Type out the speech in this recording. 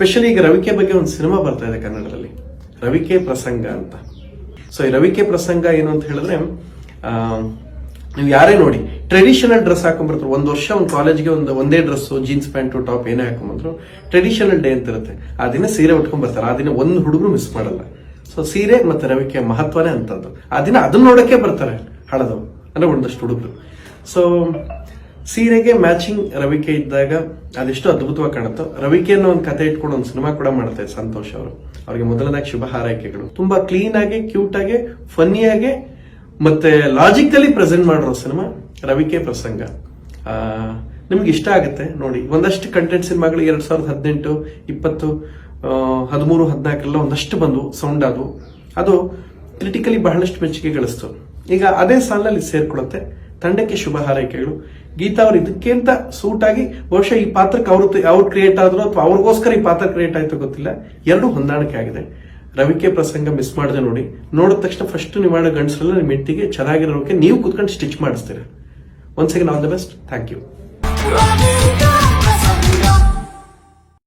Specially ಈಗ ರವಿಕೆ ಬಗ್ಗೆ ಒಂದು ಸಿನಿಮಾ ಬರ್ತಾ ಇದೆ ಕನ್ನಡದಲ್ಲಿ. ರವಿಕೆ ಪ್ರಸಂಗ ಅಂತ. ಸೊ ಈ ರವಿಕೆ ಪ್ರಸಂಗ ಏನು ಅಂತ ಹೇಳಿದ್ರೆ ನೀವು ಯಾರೇ ನೋಡಿ ಟ್ರೆಡಿಷನಲ್ ಡ್ರೆಸ್ ಹಾಕೊಂಡ್ಬರ್ತಾರೆ ಒಂದು ವರ್ಷ ಒಂದು ಕಾಲೇಜ್ಗೆ ಒಂದು ಒಂದೇ ಡ್ರೆಸ್ ಜೀನ್ಸ್ ಪ್ಯಾಂಟು ಟಾಪ್ ಏನೇ ಹಾಕೊಂಡ್ಬಂದ್ರು ಟ್ರೆಡಿಷನಲ್ ಡೇ ಅಂತ ಇರುತ್ತೆ. ಆ ದಿನ ಸೀರೆ ಉಟ್ಕೊಂಡ್ಬರ್ತಾರೆ ಆ ದಿನ ಒಂದು ಹುಡುಗರು ಮಿಸ್ ಮಾಡಲ್ಲ. ಸೊ ಸೀರೆ ಮತ್ತೆ ರವಿಕೆ ಮಹತ್ವನೇ ಅಂತದ್ದು. ಆ ದಿನ ಅದನ್ನ ನೋಡಕ್ಕೆ ಬರ್ತಾರೆ ಹಳದವು ಅಂದ್ರೆ ಒಂದಷ್ಟು ಹುಡುಗರು. ಸೊ ಸೀರೆಗೆ ಮ್ಯಾಚಿಂಗ್ ರವಿಕೆ ಇದ್ದಾಗ ಅದೆಷ್ಟು ಅದ್ಭುತವಾಗಿ ಕಾಣುತ್ತೋ. ರವಿಕೆ ಅನ್ನೋ ಒಂದು ಕತೆ ಇಟ್ಕೊಂಡು ಒಂದು ಸಿನಿಮಾ ಕೂಡ ಮಾಡ್ತಾರೆ ಸಂತೋಷ್ ಅವರು. ಅವರಿಗೆ ಮೊದಲನೇ ಶುಭ ಹಾರೈಕೆಗಳು. ತುಂಬಾ ಕ್ಲೀನ್ ಆಗಿ ಕ್ಯೂಟ್ ಆಗಿ ಫನ್ನಿ ಆಗಿ, ಮತ್ತೆ ಲಾಜಿಕಲಿ ಪ್ರೆಸೆಂಟ್ ಮಾಡಿರೋ ಸಿನಿಮಾ ರವಿಕೆ ಪ್ರಸಂಗ. ನಿಮ್ಗೆ ಇಷ್ಟ ಆಗುತ್ತೆ ನೋಡಿ. ಒಂದಷ್ಟು ಕಂಟೆಂಟ್ ಸಿನಿಮಾಗಳು ಎರಡ್ ಸಾವಿರದ ಹದಿನೆಂಟು, ಇಪ್ಪತ್ತು ಹದಿಮೂರು ಹದಿನಾಲ್ಕರೆಲ್ಲ ಒಂದಷ್ಟು ಬಂದು ಸೌಂಡ್ ಆದವು ಅದು ಕ್ರಿಟಿಕಲಿ ಬಹಳಷ್ಟು ಮೆಚ್ಚುಗೆ ಗಳಿಸ್ತು. ಈಗ ಅದೇ ಸಾಲಿನಲ್ಲಿ ಸೇರ್ಕೊಳ್ಳುತ್ತೆ. ತಂಡಕ್ಕೆ ಶುಭ ಹಾರೈಕೆಗಳು ಗೀತಾ ಅವ್ರು ಇದಕ್ಕಿಂತ ಸೂಟ್ ಆಗಿ ಬಹುಶಃ ಈ ಪಾತ್ರಕ್ಕೆ ಅವರು ಅವ್ರು ಕ್ರಿಯೇಟ್ ಆದ್ರು ಅಥವಾ ಅವ್ರಿಗೋಸ್ಕರ ಈ ಪಾತ್ರ ಕ್ರಿಯೇಟ್ ಆಯ್ತು ಗೊತ್ತಿಲ್ಲ. ಎರಡು ಹೊಂದಾಣಿಕೆ ಆಗಿದೆ. ರವಿಕೆ ಪ್ರಸಂಗ ಮಿಸ್ ಮಾಡದೆ ನೋಡಿ. ನೋಡಿದ ತಕ್ಷಣ ಫಸ್ಟ್ ನೀವು ಮಾಡೋ ಗಂಡಸರೆಲ್ಲ ನಿಮ್ಮ ಇಟ್ಟಿಗೆ ಚೆನ್ನಾಗಿರೋಕೆ ನೀವು ಕುತ್ಕೊಂಡು stitch ಮಾಡಿಸ್ತೀರ. Once all the best thank you